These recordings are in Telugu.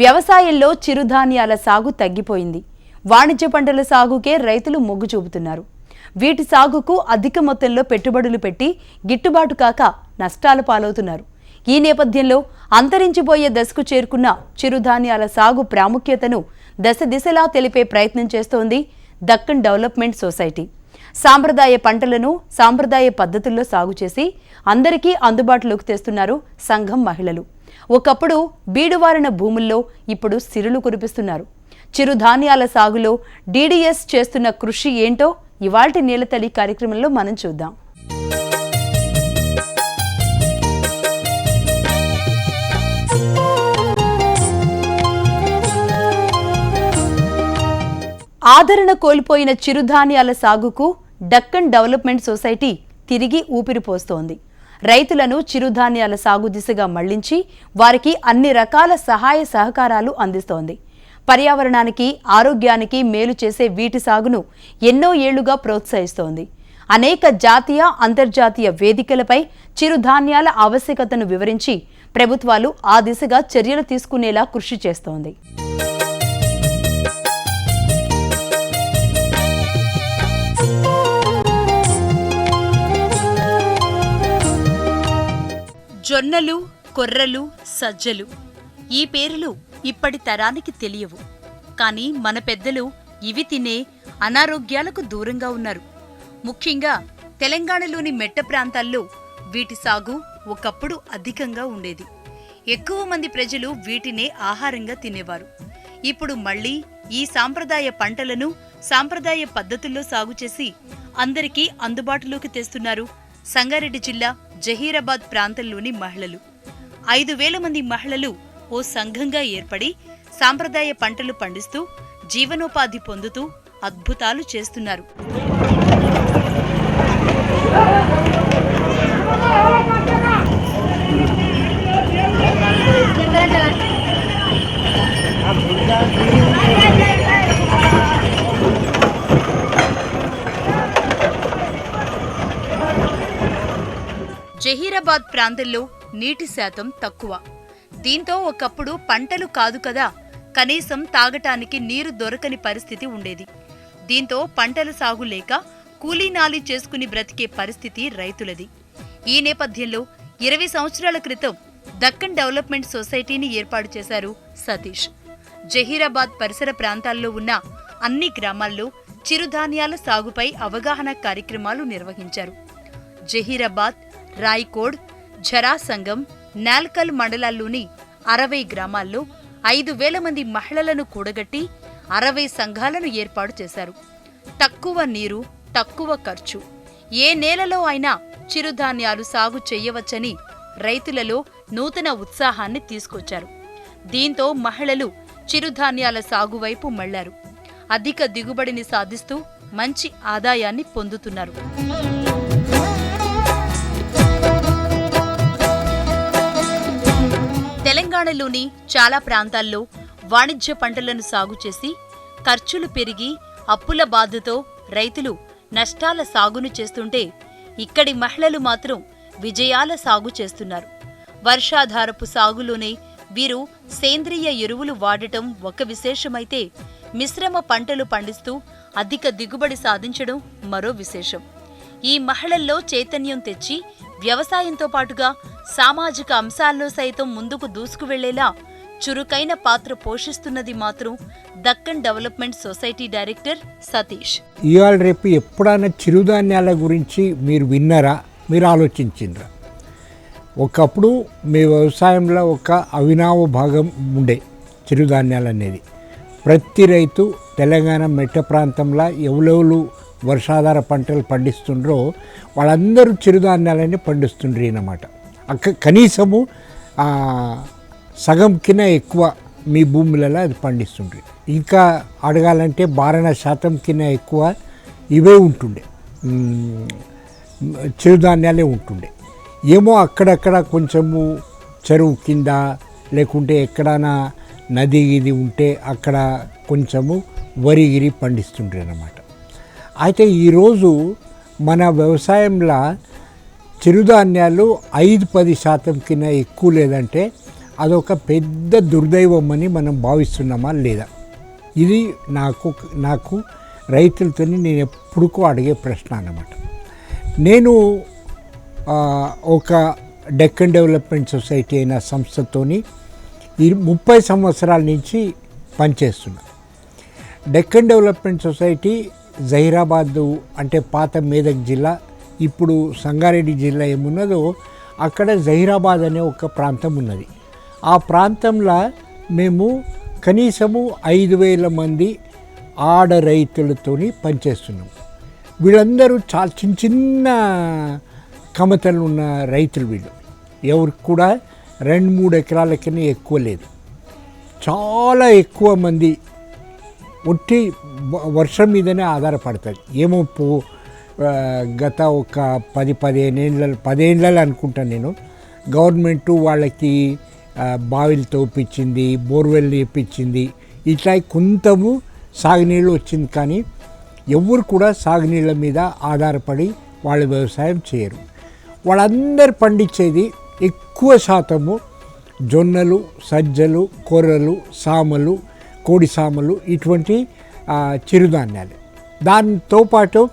వ్యవసాయంలో చిరుధాన్యాల సాగు తగ్గిపోయింది. వాణిజ్య పంటల సాగుకే రైతులు మొగ్గు చూపుతున్నారు. వీటి సాగుకు అధిక మొత్తంలో పెట్టుబడులు పెట్టి గిట్టుబాటు కాక నష్టాల పాలవుతున్నారు. ఈ నేపథ్యంలో అంతరించిపోయే దశకు చేరుకున్న చిరుధాన్యాల సాగు ప్రాముఖ్యతను దశ దిశలా తెలిపే ప్రయత్నం చేస్తోంది దక్కన్ డెవలప్మెంట్ సొసైటీ. సాంప్రదాయ పంటలను సాంప్రదాయ పద్ధతుల్లో సాగు చేసి అందరికీ అందుబాటులోకి తెస్తున్నారు సంఘం మహిళలు. ఒకప్పుడు బీడువారిన భూముల్లో ఇప్పుడు సిరులు కురిపిస్తున్నారు. చిరుధాన్యాల సాగులో డీడీఎస్ చేస్తున్న కృషి ఏంటో ఇవాల్టి నీలతల్లి కార్యక్రమంలో మనం చూద్దాం. ఆదరణ కోల్పోయిన చిరుధాన్యాల సాగుకు డక్కన్ డెవలప్మెంట్ సొసైటీ తిరిగి ఊపిరిపోస్తోంది రైతులను చిరుధాన్యాల సాగు దిశగా మళ్ళించి వారికి అన్ని రకాల సహాయ సహకారాలు అందిస్తోంది. పర్యావరణానికి ఆరోగ్యానికి మేలు చేసే వీటి సాగును ఎన్నో ఏళ్ళుగా ప్రోత్సహిస్తోంది. అనేక జాతీయ అంతర్జాతీయ వేదికలపై చిరుధాన్యాల ఆవశ్యకతను వివరించి ప్రభుత్వాలు ఆ దిశగా చర్యలు తీసుకునేలా కృషి చేస్తోంది. జొన్నలు కొర్రలు సజ్జలు. ఈ పేర్లు ఇప్పటి తరానికి తెలియవు. కానీ మన పెద్దలు ఇవి తినే అనారోగ్యాలకు దూరంగా ఉన్నారు. ముఖ్యంగా తెలంగాణలోని మెట్ట ప్రాంతాల్లో వీటి సాగు ఒకప్పుడు అధికంగా ఉండేది. ఎక్కువ మంది ప్రజలు వీటినే ఆహారంగా తినేవారు. ఇప్పుడు మళ్ళీ ఈ సాంప్రదాయ పంటలను సాంప్రదాయ పద్ధతుల్లో సాగు చేసి అందరికీ అందుబాటులోకి తెస్తున్నారు సంగారెడ్డి జిల్లా జహీరాబాద్ ప్రాంతంలోని మహిళలు. ఐదు వేల మంది మహిళలు ఓ సంఘంగా ఏర్పడి సాంప్రదాయ పంటలు పండిస్తూ జీవనోపాధి పొందుతూ అద్భుతాలు చేస్తున్నారు. హైదరాబాద్ ప్రాంతంలో నీటి శాతం తక్కువ. దీంతో ఒకప్పుడు పంటలు కాదు కదా కనీసం తాగటానికి నీరు దొరకని పరిస్థితి ఉండేది. దీంతో పంటల సాగు లేక కూలీనాలి చేసుకుని బ్రతికే పరిస్థితి రైతులది. ఈ నేపథ్యంలో ఇరవై సంవత్సరాల క్రితం దక్కన్ డెవలప్మెంట్ సొసైటీని ఏర్పాటు చేశారు సతీష్. జహీరాబాద్ పరిసర ప్రాంతాల్లో ఉన్న అన్ని గ్రామాల్లో చిరుధాన్యాల సాగుపై అవగాహన కార్యక్రమాలు నిర్వహించారు. జహీరాబాద్ రాయ్కోడ్ జరాసంగం నాల్కల్ మండలాల్లోని అరవై గ్రామాల్లో ఐదు వేల మంది మహిళలను కూడగట్టి అరవై సంఘాలను ఏర్పాటు చేశారు. తక్కువ నీరు తక్కువ ఖర్చు. ఏ నేలలో అయినా చిరుధాన్యాలు సాగు చేయవచ్చని రైతులలో నూతన ఉత్సాహాన్ని తీసుకొచ్చారు. దీంతో మహిళలు చిరుధాన్యాల సాగు వైపు మళ్ళారు. అధిక దిగుబడిని సాధిస్తూ మంచి ఆదాయాన్ని పొందుతున్నారు. తెలంగాణలోని చాలా ప్రాంతాల్లో వాణిజ్య పంటలను సాగు చేసి ఖర్చులు పెరిగి అప్పుల బాధతో రైతులు నష్టాల సాగును చేస్తుంటే ఇక్కడి మహిళలు మాత్రం విజయాల సాగు చేస్తున్నారు. వర్షాధారపు సాగులోనే వీరు సేంద్రియ ఎరువులు వాడటం ఒక విశేషమైతే మిశ్రమ పంటలు పండిస్తూ అధిక దిగుబడి సాధించడం మరో విశేషం. ఈ మహిళల్లో చైతన్యం తెచ్చి వ్యవసాయంతో పాటుగా సామాజిక అంశాల్లో సైతం ముందుకు దూసుకు వెళ్ళేలా చురుకైన పాత్ర పోషిస్తున్నది మాత్రం Deccan development society director Satish. ఇవాళ రేపు ఎప్పుడైనా చిరుధాన్యాల గురించి మీరు విన్నారా? మీరు ఆలోచించిండ్రా? ఒకప్పుడు మీ వ్యవసాయంలో ఒక అవినావ భాగం ఉండే చిరుధాన్యాలు అనేది. ప్రతి రైతు తెలంగాణ మెట్ట ప్రాంతంలో ఎవరెవరు వర్షాధార పంటలు పండిస్తుండ్రో వాళ్ళందరూ చిరుధాన్యాలని పండిస్తుండ్రీ అన్నమాట. అక్క కనీసము సగం కింద ఎక్కువ మీ భూములలో అది పండిస్తుండే ఇంకా అడగాలంటే బారణ శాతం కింద ఎక్కువ ఇవే ఉంటుండే. చిరుధాన్యాలే ఉంటుండే. ఏమో అక్కడక్కడ కొంచెము చెరువు కింద లేకుంటే ఎక్కడైనా నది ఇది ఉంటే అక్కడ కొంచెము వరి గిరి పండిస్తుండే అన్నమాట. అయితే ఈరోజు మన వ్యవసాయంలో చిరుధాన్యాలు ఐదు పది శాతం కింద ఎక్కువ లేదంటే అదొక పెద్ద దుర్దైవం అని మనం భావిస్తున్నామా లేదా? ఇది నాకు నాకు రైతులతో నేను ఎప్పుడుకో అడిగే ప్రశ్న అన్నమాట. నేను ఒక డెక్కన్ డెవలప్మెంట్ సొసైటీ అయిన సంస్థతోని ఈ ముప్పై సంవత్సరాల నుంచి పనిచేస్తున్నా. డెక్కన్ డెవలప్మెంట్ సొసైటీ జహీరాబాదు అంటే పాత మేదక్ జిల్లా ఇప్పుడు సంగారెడ్డి జిల్లా ఏమున్నదో అక్కడ జహీరాబాద్ అనే ఒక ప్రాంతం ఉన్నది ఆ ప్రాంతంలో మేము కనీసము ఐదు వేల మంది ఆడ రైతులతో పనిచేస్తున్నాం. వీళ్ళందరూ చాలా చిన్న చిన్న కమతలు ఉన్న రైతులు వీళ్ళు. ఎవరికి కూడా రెండు మూడు ఎకరాల కన్నా ఎక్కువ లేదు. చాలా ఎక్కువ మంది ఒట్టి వ- వర్షం మీదనే ఆధారపడతారు. ఏమో పో గత ఒక పది పదిహేను ఏళ్ళ పదేళ్ళలో అనుకుంటాను నేను. గవర్నమెంట్ వాళ్ళకి బావిలు తోపించింది బోర్వెల్ ఇప్పించింది ఇట్లా కొంతము సాగునీళ్ళు వచ్చింది కానీ ఎవరు కూడా సాగునీళ్ళ మీద ఆధారపడి వాళ్ళు వ్యవసాయం చేయరు. వాళ్ళందరూ పండించేది ఎక్కువ శాతము జొన్నలు సజ్జలు కొర్రలు సామలు కోడి సామలు ఇటువంటి చిరుధాన్యాలు. దాంతో పాటు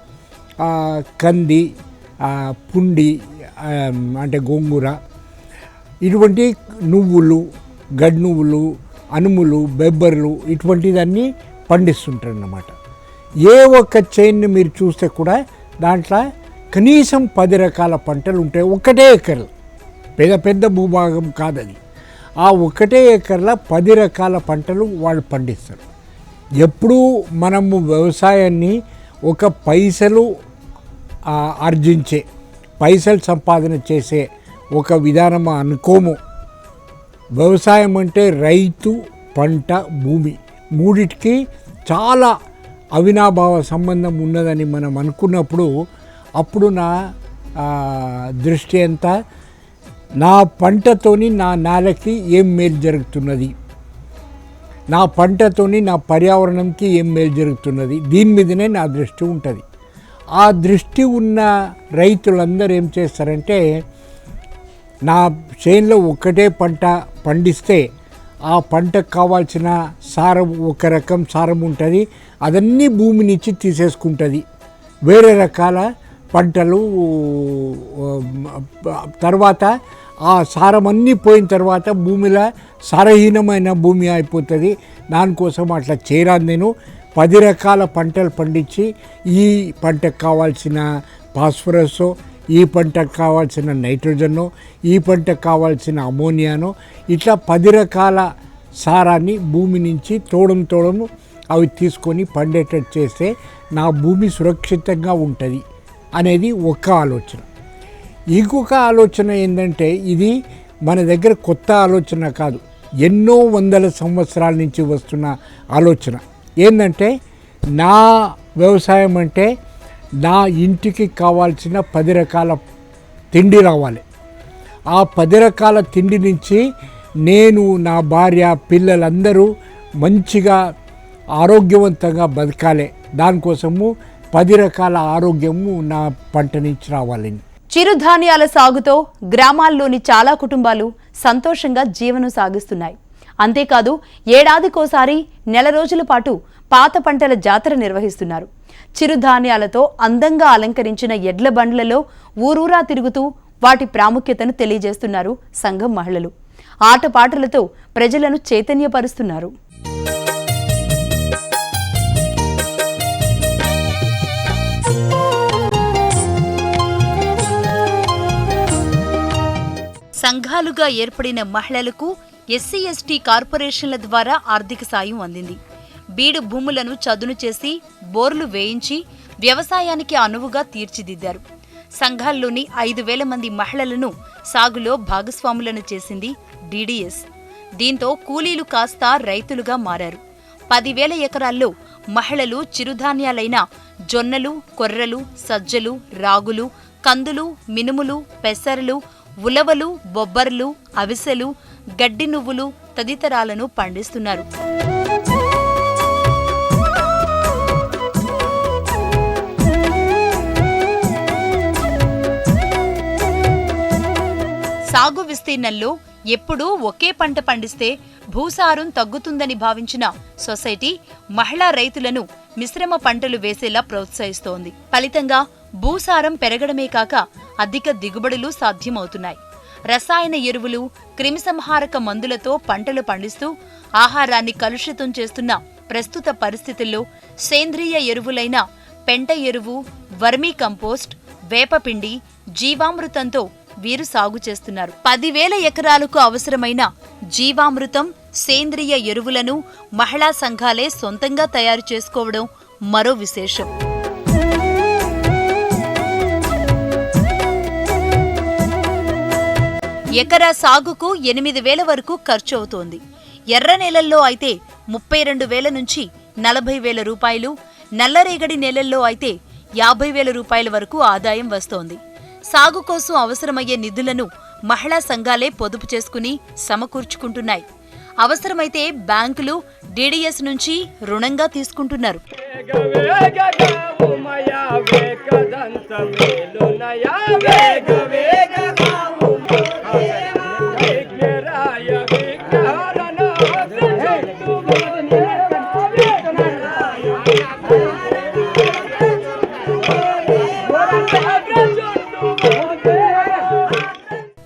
కంది పుండి అంటే గోంగూర. ఇటువంటి నువ్వులు గడ్ నువ్వులు అనుములు బెబ్బర్లు ఇటువంటిదన్నీ పండిస్తుంటారు అన్నమాట ఏ ఒక్క చైన్ని మీరు చూస్తే కూడా దాంట్లో కనీసం పది రకాల పంటలు ఉంటాయి. ఒకటే ఎకర్లు పెద్ద పెద్ద భూభాగం కాదది. ఆ ఒకటే ఎకర్ల పది రకాల పంటలు వాళ్ళు పండిస్తారు. ఎప్పుడూ మనము వ్యవసాయాన్ని ఒక పైసలు ఆర్జించే పైసలు సంపాదన చేసే ఒక విధానం అనుకోము. వ్యవసాయం అంటే రైతు పంట భూమి. మూడిటికి చాలా అవినాభావ సంబంధం ఉన్నదని మనం అనుకున్నప్పుడు అప్పుడు నా దృష్టి అంతా నా పంటతోని నా నేలకి ఏం మేలు జరుగుతున్నది? నా పంటతోని నా పర్యావరణంకి ఏం మేలు జరుగుతున్నది? దీని మీదనే నా దృష్టి ఉంటుంది. ఆ దృష్టి ఉన్న రైతులందరూ ఏం చేస్తారంటే నా చేనులో ఒక్కటే పంట పండిస్తే ఆ పంటకు కావాల్సిన సారం ఒక రకం సారం ఉంటుంది. అదన్నీ భూమి నుంచి తీసేసుకుంటుంది. వేరే రకాల పంటలు తర్వాత ఆ సారం అన్నీ పోయిన తర్వాత భూమిలో సారహీనమైన భూమి అయిపోతుంది. దానికోసం అట్లా చేరాను నేను. పది రకాల పంటలు పండించి ఈ పంటకు కావాల్సిన ఫాస్ఫరస్ ఈ పంటకు కావాల్సిన నైట్రోజను ఈ పంటకు కావాల్సిన అమోనియాను ఇట్లా పది రకాల సారాన్ని భూమి నుంచి తోడం తోడము అవి తీసుకొని పండేటట్టు చేస్తే నా భూమి సురక్షితంగా ఉంటుంది అనేది ఒక ఆలోచన. ఇంకొక ఆలోచన ఏంటంటే ఇది మన దగ్గర కొత్త ఆలోచన కాదు. ఎన్నో వందల సంవత్సరాల నుంచి వస్తున్న ఆలోచన. ఏంటంటే నా వ్యవసాయం అంటే నా ఇంటికి కావాల్సిన పది రకాల తిండి రావాలి. ఆ పది రకాల తిండి నుంచి నేను నా భార్య పిల్లలందరూ మంచిగా ఆరోగ్యవంతంగా బతకాలి. దానికోసము పది రకాల ఆరోగ్యము నా పంట నుంచి రావాలని చిరుధాన్యాల సాగుతో గ్రామాల్లోని చాలా కుటుంబాలు సంతోషంగా జీవనం సాగిస్తున్నాయి. అంతేకాదు ఏడాదికోసారి నెల రోజుల పాటు పాత పంటల జాతర నిర్వహిస్తున్నారు. చిరుధాన్యాలతో అందంగా అలంకరించిన ఎడ్ల బండ్లలో ఊరూరా తిరుగుతూ వాటి ప్రాముఖ్యతను తెలియజేస్తున్నారు సంఘం మహిళలు. ఆటపాటలతో ప్రజలను చైతన్యపరుస్తున్నారు. సంఘాలుగా ఏర్పడిన మహిళలకు ఎస్సీ ఎస్టీ కార్పొరేషన్ల ద్వారా ఆర్థిక సాయం అందింది. బీడు భూములను చదును చేసి బోర్లు వేయించి వ్యవసాయానికి అనువుగా తీర్చిదిద్దారు. సంఘాల్లోని ఐదు వేల మంది మహిళలను సాగులో భాగస్వాములను చేసింది డీడీఎస్. దీంతో కూలీలు కాస్త రైతులుగా మారారు. పదివేల ఎకరాల్లో మహిళలు చిరుధాన్యాలైన జొన్నలు కొర్రలు సజ్జలు రాగులు కందులు మినుములు పెసరలు ఉలవలు బొబ్బర్లు అవిసెలు గడ్డి నువ్వులు తదితరాలను పండిస్తున్నారు. సాగు విస్తీర్ణంలో ఎప్పుడూ ఒకే పంట పండిస్తే భూసారం తగ్గుతుందని భావించిన సొసైటీ మహిళా రైతులను మిశ్రమ పంటలు వేసేలా ప్రోత్సహిస్తోంది. ఫలితంగా భూసారం పెరగడమే కాక అధిక దిగుబడులు సాధ్యమవుతున్నాయి. రసాయన ఎరువులు క్రిమిసంహారక మందులతో పంటలు పండిస్తూ ఆహారాన్ని కలుషితం చేస్తున్న ప్రస్తుత పరిస్థితుల్లో సేంద్రియ ఎరువులైన పెంట ఎరువు వర్మీ కంపోస్ట్ వేపపిండి జీవామృతంతో వీరు సాగు చేస్తున్నారు. పదివేల ఎకరాలకు అవసరమైన జీవామృతం సేంద్రియ ఎరువులను మహిళా సంఘాలే సొంతంగా తయారు చేసుకోవడం మరో విశేషం. ఎకరా సాగుకు ఎనిమిది వేల వరకు ఖర్చు అవుతోంది. ఎర్ర నేలల్లో అయితే ముప్పై రెండు వేల నుంచి నలభై వేల రూపాయలు నల్లరేగడి నేలల్లో అయితే యాభై వేల రూపాయల వరకు ఆదాయం వస్తోంది. సాగు కోసం అవసరమయ్యే నిధులను మహిళా సంఘాలే పొదుపు చేసుకుని సమకూర్చుకుంటున్నాయి. అవసరమైతే బ్యాంకులు డీడీఎస్ నుంచి రుణంగా తీసుకుంటున్నారు. వేగ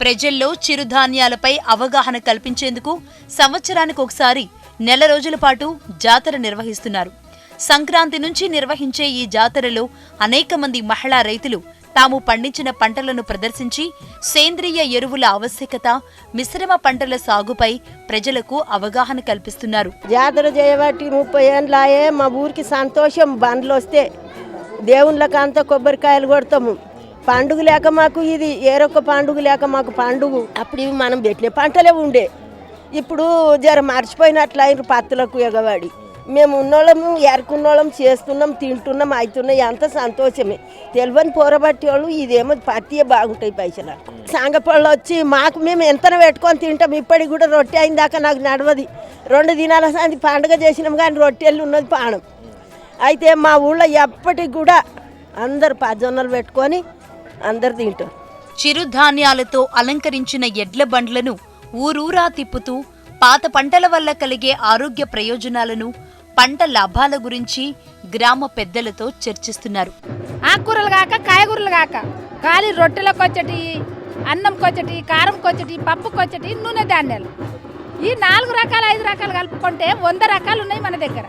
ప్రజల్లో చిరుధాన్యాలపై అవగాహన కల్పించేందుకు సంవత్సరానికి ఒకసారి నెల రోజుల పాటు జాతర నిర్వహిస్తున్నారు. సంక్రాంతి నుంచి నిర్వహించే ఈ జాతరలో అనేక మంది మహిళా రైతులు తాము పండించిన పంటలను ప్రదర్శించి సేంద్రియ ఎరువుల ఆవశ్యకత మిశ్రమ పంటల సాగుపై ప్రజలకు అవగాహన కల్పిస్తున్నారు. జాతర చేయబట్టి ముప్పై ఏండ్లాయే మా ఊరికి సంతోషం బండ్లు వస్తే దేవుళ్ళకంతా కొబ్బరికాయలు కొడతాము. పండుగ లేక మాకు ఇది ఏరొక్క పండుగ లేక మాకు పండుగ. అప్పుడు ఇవి మనం పెట్టిన పంటలే ఉండే. ఇప్పుడు జర మర్చిపోయినట్లు అయిన పత్తులకు ఎగవాడి మేము ఉన్నోళ్ళము ఎరుకున్నోళ్ళం చేస్తున్నాం తింటున్నాం అవుతున్నాం ఎంత సంతోషమే. తెలివని పోరబట్టి వాళ్ళు ఇదేమో పత్తియే బాగుంటాయి పైసలు. సాంగపళ్ళు వచ్చి మాకు మేము ఎంతన పెట్టుకొని తింటాం ఇప్పటికి కూడా రొట్టె అయిన దాకా నాకు నడవది. రెండు దినాల సంది పండుగ చేసినాం కానీ రొట్టెలు ఉన్నది పానం. అయితే మా ఊళ్ళో ఎప్పటికి కూడా అందరు పజ్జొన్నలు పెట్టుకొని అందరు తింటారు. చిరుధాన్యాలతో అలంకరించిన ఎడ్ల బండ్లను ఊరూరా తిప్పుతూ పాత పంటల వల్ల కలిగే ఆరోగ్య ప్రయోజనాలను పంట లాభాల గురించి గ్రామ పెద్దలతో చర్చిస్తున్నారు. ఆకుకూరలు కాక కాయగూరలు కాక ఖాళీ రొట్టెలకు వచ్చటి అన్నంకి వచ్చటి కారంకి వచ్చటి పప్పుకి వచ్చటి నూనె ధాన్యాలు. ఈ నాలుగు రకాలు ఐదు రకాలు కలుపుకుంటే వంద రకాలు ఉన్నాయి మన దగ్గర.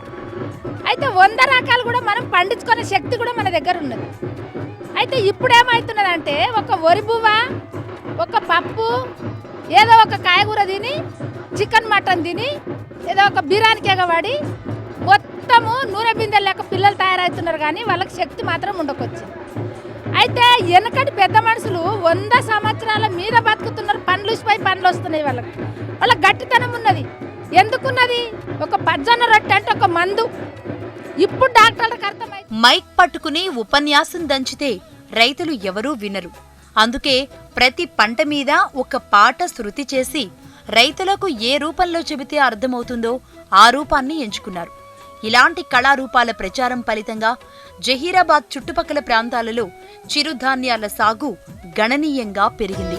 అయితే వంద రకాలు కూడా మనం పండించుకునే శక్తి కూడా మన దగ్గర ఉన్నది. అయితే ఇప్పుడు ఏమవుతున్నదంటే ఒక వరి ఒక పప్పు ఏదో ఒక కాయగూర తిని చికెన్ మటన్ తిని ఏదో ఒక బిర్యానీకి ఎగవాడి మొత్తము నూనె బిందెలు లేక పిల్లలు తయారవుతున్నారు కానీ వాళ్ళకి శక్తి మాత్రం ఉండకొచ్చు అయితే వెనకటి పెద్ద మనుషులు వంద సంవత్సరాల మీద బతుకుతున్నారు పండ్లు పై పండ్లు వస్తున్నాయి వాళ్ళకి. వాళ్ళకి గట్టితనం ఉన్నది. ఎందుకున్నది? ఒక పజ్జన్న రొట్టె అంటే ఒక మందు. ఇప్పుడు డాక్టర్లకు అర్థమైంది. మైక్ పట్టుకుని ఉపన్యాసం దంచితే రైతులు ఎవరూ వినరు. అందుకే ప్రతి పంట మీద ఒక పాట శృతి చేసి రైతులకు ఏ రూపంలో చెబితే అర్థమవుతుందో ఆ రూపాన్ని ఎంచుకున్నారు. ఇలాంటి కళారూపాల ప్రచారం ఫలితంగా జహీరాబాద్ చుట్టుపక్కల ప్రాంతాలలో చిరుధాన్యాల సాగు గణనీయంగా పెరిగింది.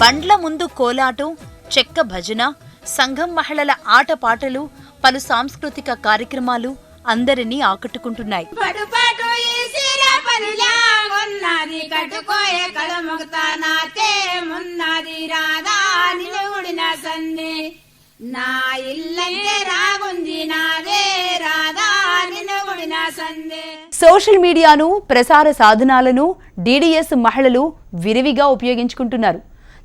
బండ్ల ముందు కోలాటం చెక్క భజన సంఘం మహిళల ఆటపాటలు పలు సాంస్కృతిక కార్యక్రమాలు అందరినీ ఆకట్టుకుంటున్నాయి. నా ఇల్లంటే రాగుంది నాదే రాధా సోషల్ మీడియాను ప్రసార సాధనాలను డీడీఎస్ మహిళలు విరివిగా ఉపయోగించుకుంటున్నారు.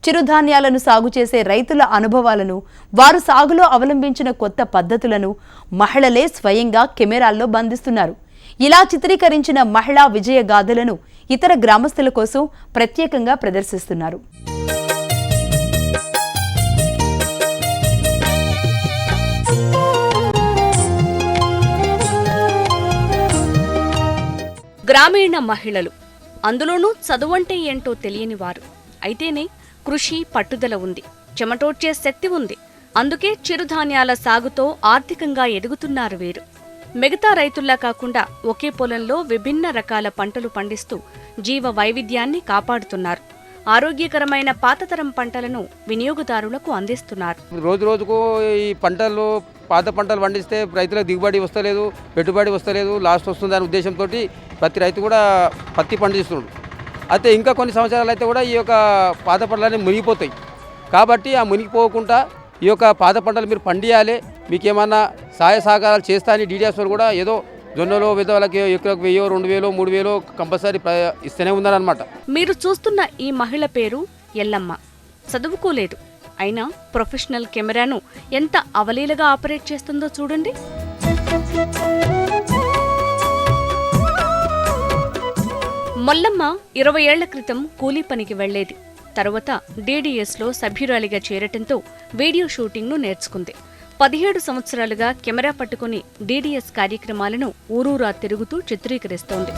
చిరుధాన్యాలను సాగు చేసే రైతుల అనుభవాలను వారు సాగులో అవలంబించిన కొత్త పద్ధతులను మహిళలే స్వయంగా కెమెరాల్లో బంధిస్తున్నారు. ఇలా చిత్రీకరించిన మహిళా విజయ గాథలను ఇతర గ్రామస్తుల కోసం ప్రత్యేకంగా ప్రదర్శిస్తున్నారు. గ్రామీణ మహిళలు అందులోనూ చదువంటే ఏంటో తెలియని వారు. అయితేనే కృషి పట్టుదల ఉంది. చెమటోడ్చే శక్తి ఉంది. అందుకే చిరుధాన్యాల సాగుతో ఆర్థికంగా ఎదుగుతున్నారు వీరు. మిగతా రైతుల్లా కాకుండా ఒకే పొలంలో విభిన్న రకాల పంటలు పండిస్తూ జీవ వైవిధ్యాన్ని కాపాడుతున్నారు. ఆరోగ్యకరమైన పాతతరం పంటలను వినియోగదారులకు అందిస్తున్నారు. రోజు రోజుకు ఈ పంటలు పాత పంటలు పండిస్తే రైతులకు దిగుబడి వస్తలేదు పెట్టుబడి వస్తలేదు లాస్ట్ వస్తుంది అనే ఉద్దేశంతో ప్రతి రైతు కూడా పత్తి పండిస్తున్నాడు. అయితే ఇంకా కొన్ని సంవత్సరాలు అయితే కూడా ఈ యొక్క పాత పంటలన్నీ మునిగిపోతాయి. కాబట్టి ఆ మునిగిపోకుండా ఈ యొక్క పాత పంటలు మీరు పండియాలి. మీకు ఏమన్నా సహాయ సహకారాలు చేస్తా అని డీడీఎస్ వాళ్ళు కూడా ఏదో జొన్నలో విధవలకి ఎక్కువ వెయ్యో రెండు వేలో మూడు వేలో కంపల్సరీ ఇస్తూనే ఉన్నారనమాట మీరు చూస్తున్న ఈ మహిళ పేరు ఎల్లమ్మ. చదువుకోలేదు. అయినా ప్రొఫెషనల్ కెమెరాను ఎంత అవలీలగా ఆపరేట్ చేస్తుందో చూడండి. మల్లమ్మ ఇరవై ఏళ్ళ క్రితం కూలీ పనికి వెళ్ళేది. తరువాత డీడీఎస్లో సభ్యురాలిగా చేరటంతో వీడియో షూటింగ్ను నేర్చుకుంది. పదిహేడు సంవత్సరాలుగా కెమెరా పట్టుకుని డీడీఎస్ కార్యక్రమాలను ఊరూరా తిరుగుతూ చిత్రీకరిస్తోంది.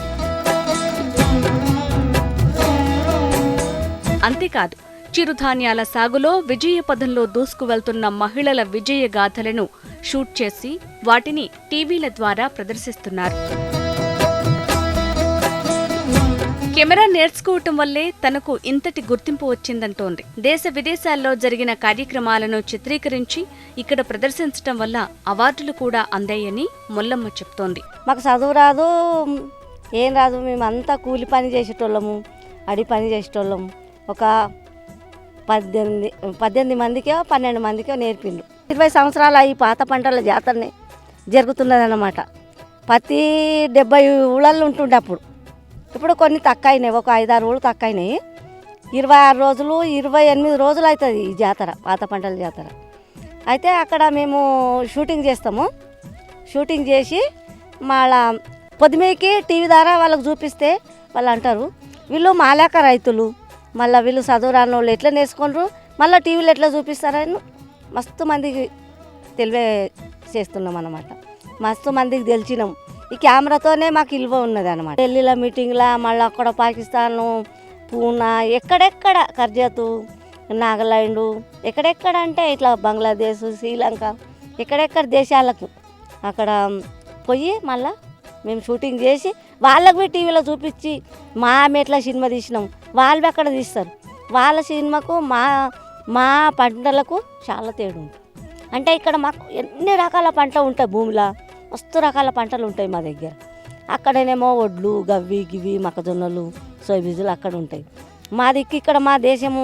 అంతేకాదు చిరుధాన్యాల సాగులో విజయ పదంలో దూసుకు వెళ్తున్న మహిళల విజయ గాథలను షూట్ చేసి వాటిని టీవీల ద్వారా ప్రదర్శిస్తున్నారు. కెమెరా నేర్చుకోవటం వల్లే తనకు ఇంతటి గుర్తింపు వచ్చిందంటోంది. దేశ విదేశాల్లో జరిగిన కార్యక్రమాలను చిత్రీకరించి ఇక్కడ ప్రదర్శించటం వల్ల అవార్డులు కూడా అందాయని ముల్లమ్మ చెప్తోంది. మాకు చదువు రాదు ఏం రాదు మేమంతా కూలి పని చేసేటోళ్ళము అడి పని చేసేటోళ్ళము. ఒక పద్దెనిమిది పద్దెనిమిది మందికో పన్నెండు మందికో నేర్పిండు ఇరవై సంవత్సరాల ఈ పాత పంటల జాతరని జరుగుతున్నదన్నమాట. ప్రతి డెబ్బై ఊళ్ళల్లో ఉంటుండే అప్పుడు. ఇప్పుడు కొన్ని తక్కువ అయినాయి ఒక ఐదారు రోజులు తక్కువ అయినాయి ఇరవై ఆరు రోజులు ఇరవై ఎనిమిది రోజులు అవుతుంది ఈ జాతర పాత పంటల జాతర. అయితే అక్కడ మేము షూటింగ్ చేస్తాము. షూటింగ్ చేసి మళ్ళా పొద్దుమేకి టీవీ ద్వారా వాళ్ళకి చూపిస్తే వాళ్ళు అంటారు వీళ్ళు మాలేక రైతులు మళ్ళీ వీళ్ళు చదువురాని వాళ్ళు ఎట్లా నేర్చుకుంటారు మళ్ళీ టీవీలో ఎట్లా చూపిస్తారని మస్తు మందికి తెలివే చేస్తున్నాం అన్నమాట. మస్తు మందికి తెలిసినాం. ఈ కెమెరాతోనే మాకు ఇల్వ ఉన్నది అనమాట ఢిల్లీలో మీటింగ్లో మళ్ళీ అక్కడ పాకిస్తాను పూనా ఎక్కడెక్కడ కర్జాతు నాగాలాండ్ ఎక్కడెక్కడ అంటే ఇట్లా బంగ్లాదేశ్ శ్రీలంక ఎక్కడెక్కడ దేశాలకు అక్కడ పోయి మళ్ళా మేము షూటింగ్ చేసి వాళ్ళకు పోయి టీవీలో చూపించి మా ఎట్లా సినిమా తీసినాం వాళ్ళు అక్కడ తీస్తారు. వాళ్ళ సినిమాకు మా మా పంటలకు చాలా తేడు ఉంటుంది. అంటే ఇక్కడ మాకు ఎన్ని రకాల పంటలు ఉంటాయి భూమిలో? మస్తు రకాల పంటలు ఉంటాయి మా దగ్గర. అక్కడనేమో వడ్లు గవ్వి గివి మొక్కజొన్నలు సోయబీజులు అక్కడ ఉంటాయి. మా దిక్కు ఇక్కడ మా దేశము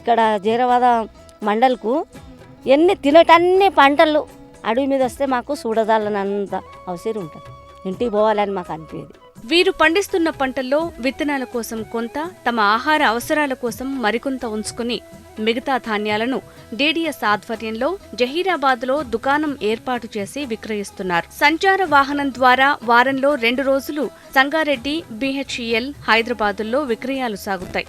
ఇక్కడ జీరవాద మండలకు ఎన్ని తినటన్ని పంటలు అడవి మీద వస్తే మాకు చూడదాలనంత అవసరం ఉంటుంది. ఇంటికి పోవాలని మాకు అనిపించేది వీరు పండిస్తున్న పంటల్లో విత్తనాల కోసం కొంత తమ ఆహార అవసరాల కోసం మరికొంత ఉంచుకుని మిగతా ధాన్యాలను డీడీఎస్ ఆధ్వర్యంలో జహీరాబాద్లో దుకాణం ఏర్పాటు చేసి విక్రయిస్తున్నారు. సంచార వాహనం ద్వారా వారంలో రెండు రోజులు సంగారెడ్డి బీహెచ్ఈఎల్ హైదరాబాదుల్లో విక్రయాలు సాగుతాయి.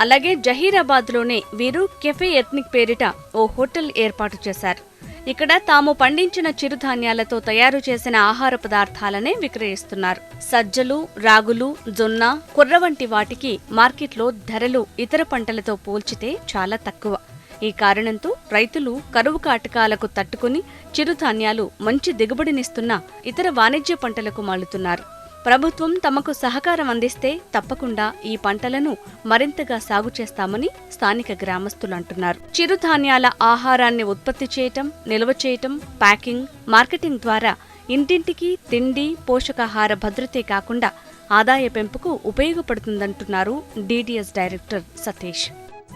అలాగే జహీరాబాద్లోనే వీరు కెఫే ఎథ్నిక్ పేరిట ఓ హోటల్ ఏర్పాటు చేశారు. ఇక్కడ తాము పండించిన చిరుధాన్యాలతో తయారు చేసిన ఆహార పదార్థాలనే విక్రయిస్తున్నారు. సజ్జలు రాగులు జొన్న కుర్ర వంటి వాటికి మార్కెట్లో ధరలు ఇతర పంటలతో పోల్చితే చాలా తక్కువ. ఈ కారణంతో రైతులు కరువు కాటకాలకు తట్టుకుని చిరుధాన్యాలు మంచి దిగుబడినిస్తున్న ఇతర వాణిజ్య పంటలకు మళ్ళుతున్నారు ప్రభుత్వం తమకు సహకారం అందిస్తే తప్పకుండా ఈ పంటలను మరింతగా సాగు చేస్తామని స్థానిక గ్రామస్తులు అంటున్నారు. చిరుధాన్యాల ఆహారాన్ని ఉత్పత్తి చేయటం నిల్వ చేయటం ప్యాకింగ్ మార్కెటింగ్ ద్వారా ఇంటింటికి తిండి పోషకాహార భద్రతే కాకుండా ఆదాయ పెంపుకు ఉపయోగపడుతుందంటున్నారు DDS director Satish.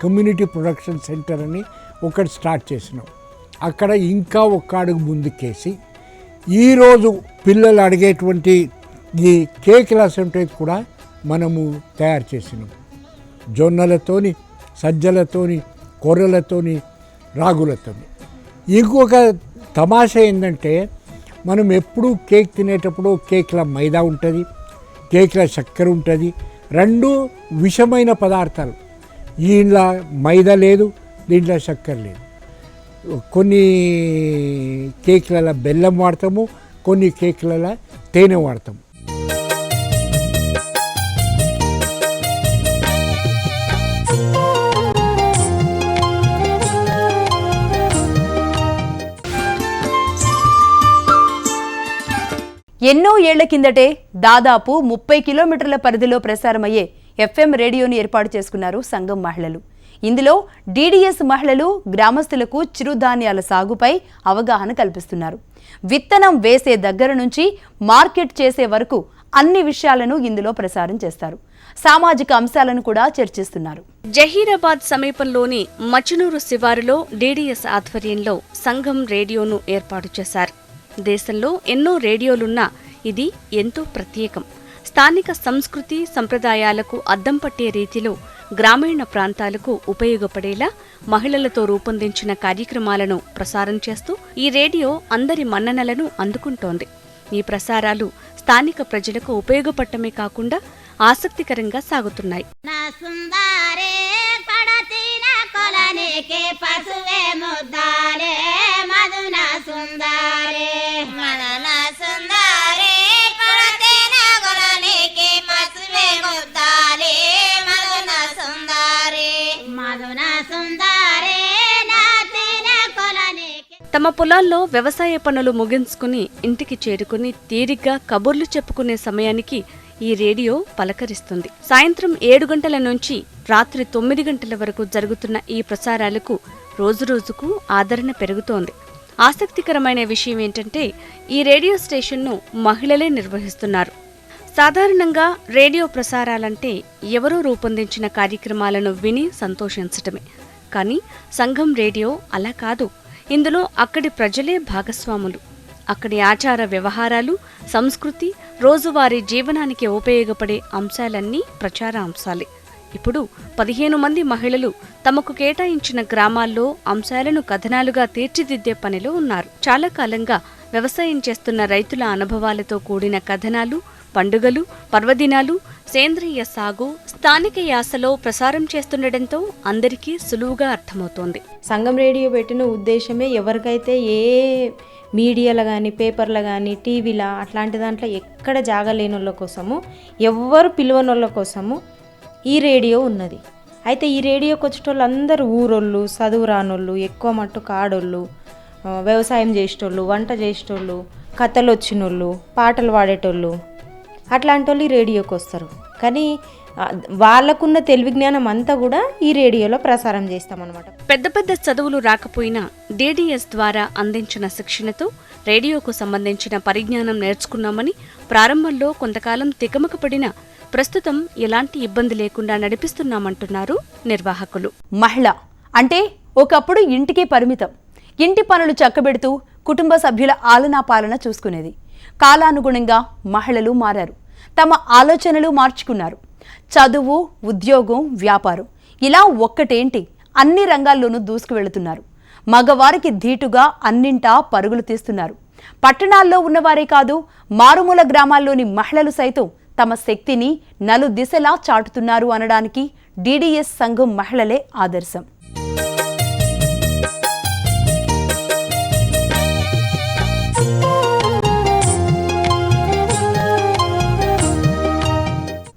Community production centre అని ఒకటి స్టార్ట్ చేసినాం. అక్కడ ఇంకా ఒక్క అడుగు ముందుకేసి ఈరోజు పిల్లలు అడిగేటువంటి ఈ కేకుల ఉంటే కూడా మనము తయారు చేసినాం. జొన్నలతోని సజ్జలతోని కొర్రలతోని రాగులతోని. ఇంకొక తమాషా ఏంటంటే మనం ఎప్పుడు కేక్ తినేటప్పుడు కేక్ల మైదా ఉంటుంది కేక్ల చక్కెర ఉంటుంది రెండు విషమైన పదార్థాలు. దీంట్లో మైదా లేదు దీంట్లో చక్కెర లేదు. కొన్ని కేక్లలో బెల్లం వాడతాము కొన్ని కేక్లలో తేనె వాడతాము. ఎన్నో ఏళ్ళ కిందటే దాదాపు ముప్పై కిలోమీటర్ల పరిధిలో ప్రసారమయ్యే ఎఫ్ఎం రేడియోని ఏర్పాటు చేసుకున్నారు సంఘం మహిళలు. ఇందులో డీడీఎస్ మహిళలు గ్రామస్తులకు చిరుధాన్యాల సాగుపై అవగాహన కల్పిస్తున్నారు. విత్తనం వేసే దగ్గర నుంచి మార్కెట్ చేసే వరకు అన్ని విషయాలను ఇందులో ప్రసారం చేస్తారు. సామాజిక అంశాలను కూడా చర్చిస్తున్నారు. జహీరాబాద్ సమీపంలోని మచునూరు శివారులో డీడీఎస్ ఆధ్వర్యంలో సంఘం రేడియోను ఏర్పాటు చేశారు. దేశంలో ఎన్నో రేడియోలున్నా ఇది ఎంతో ప్రత్యేకం. స్థానిక సంస్కృతి సంప్రదాయాలకు అద్దం పట్టే రీతిలో గ్రామీణ ప్రాంతాలకు ఉపయోగపడేలా మహిళలతో రూపొందించిన కార్యక్రమాలను ప్రసారం చేస్తూ ఈ రేడియో అందరి మన్ననలను అందుకుంటోంది. ఈ ప్రసారాలు స్థానిక ప్రజలకు ఉపయోగపడటమే కాకుండా ఆసక్తికరంగా సాగుతున్నాయి. పడతీన కొలనికి పశువే ముద్దా. తమ పొలాల్లో వ్యవసాయ పనులు ముగించుకుని ఇంటికి చేరుకుని తీరిగ్గా కబుర్లు చెప్పుకునే సమయానికి ఈ రేడియో పలకరిస్తుంది. సాయంత్రం ఏడు గంటల నుంచి రాత్రి తొమ్మిది గంటల వరకు జరుగుతున్న ఈ ప్రసారాలకు రోజురోజుకు ఆదరణ పెరుగుతోంది. ఆసక్తికరమైన విషయం ఏంటంటే ఈ రేడియో స్టేషన్ను మహిళలే నిర్వహిస్తున్నారు. సాధారణంగా రేడియో ప్రసారాలంటే ఎవరో రూపొందించిన కార్యక్రమాలను విని సంతోషించటమే. కానీ సంఘం రేడియో అలా కాదు. ఇందులో అక్కడి ప్రజలే భాగస్వాములు. అక్కడి ఆచార వ్యవహారాలు సంస్కృతి రోజువారీ జీవనానికి ఉపయోగపడే అంశాలన్నీ ప్రచార అంశాలే ఇప్పుడు పదిహేను మంది మహిళలు తమకు కేటాయించిన గ్రామాల్లో అంశాలను కథనాలుగా తీర్చిదిద్దే పనిలో ఉన్నారు. చాలా కాలంగా వ్యవసాయం చేస్తున్న రైతుల అనుభవాలతో కూడిన కథనాలు పండుగలు పర్వదినాలు సేంద్రియ సాగు స్థానిక యాసలో ప్రసారం చేస్తుండటంతో అందరికీ సులువుగా అర్థమవుతోంది. సంఘం రేడియో పెట్టిన ఉద్దేశమే ఎవరికైతే ఏ మీడియాలో కానీ పేపర్లో కానీ టీవీలో అట్లాంటి దాంట్లో ఎక్కడ జాగలేని వాళ్ళ కోసము ఎవ్వరు పిలువని వాళ్ళ కోసము ఈ రేడియో ఉన్నది. అయితే ఈ రేడియోకి వచ్చేటోళ్ళు అందరూ ఊరోళ్ళు చదువు రానోళ్ళు ఎక్కువ మట్టు కాడోళ్ళు వ్యవసాయం చేసేటోళ్ళు వంట చేసేటోళ్ళు కథలు వచ్చినోళ్ళు పాటలు పాడేటోళ్ళు అట్లాంటి వాళ్ళు ఈ రేడియోకి వస్తారు. కానీ వాళ్ళకున్న తెలివి జ్ఞానం అంతా కూడా ఈ రేడియోలో ప్రసారం చేస్తామన్నమాట. పెద్ద పెద్ద చదువులు రాకపోయినా డీడీఎస్ ద్వారా అందించిన శిక్షణతో రేడియోకు సంబంధించిన పరిజ్ఞానం నేర్చుకున్నామని ప్రారంభంలో కొంతకాలం తికమక పడిన ప్రస్తుతం ఎలాంటి ఇబ్బంది లేకుండా నడిపిస్తున్నామంటున్నారు నిర్వాహకులు. మహిళ అంటే ఒకప్పుడు ఇంటికే పరిమితం. ఇంటి పనులు చక్కబెడుతూ కుటుంబ సభ్యుల ఆలనా పాలన చూసుకునేది. కాలానుగుణంగా మహిళలు మారారు. తమ ఆలోచనలు మార్చుకున్నారు. చదువు ఉద్యోగం వ్యాపారం ఇలా ఒక్కటేంటి అన్ని రంగాల్లోనూ దూసుకు వెళుతున్నారు మగవారికి ధీటుగా అన్నింటా పరుగులు తీస్తున్నారు. పట్టణాల్లో ఉన్నవారే కాదు మారుమూల గ్రామాల్లోని మహిళలు సైతం తమ శక్తిని నలు దిశలా చాటుతున్నారు అనడానికి డీడీఎస్ సంఘం మహిళలే ఆదర్శం.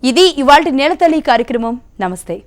ఇది ఇవాల్టి నేలతల్లి కార్యక్రమం. నమస్తే.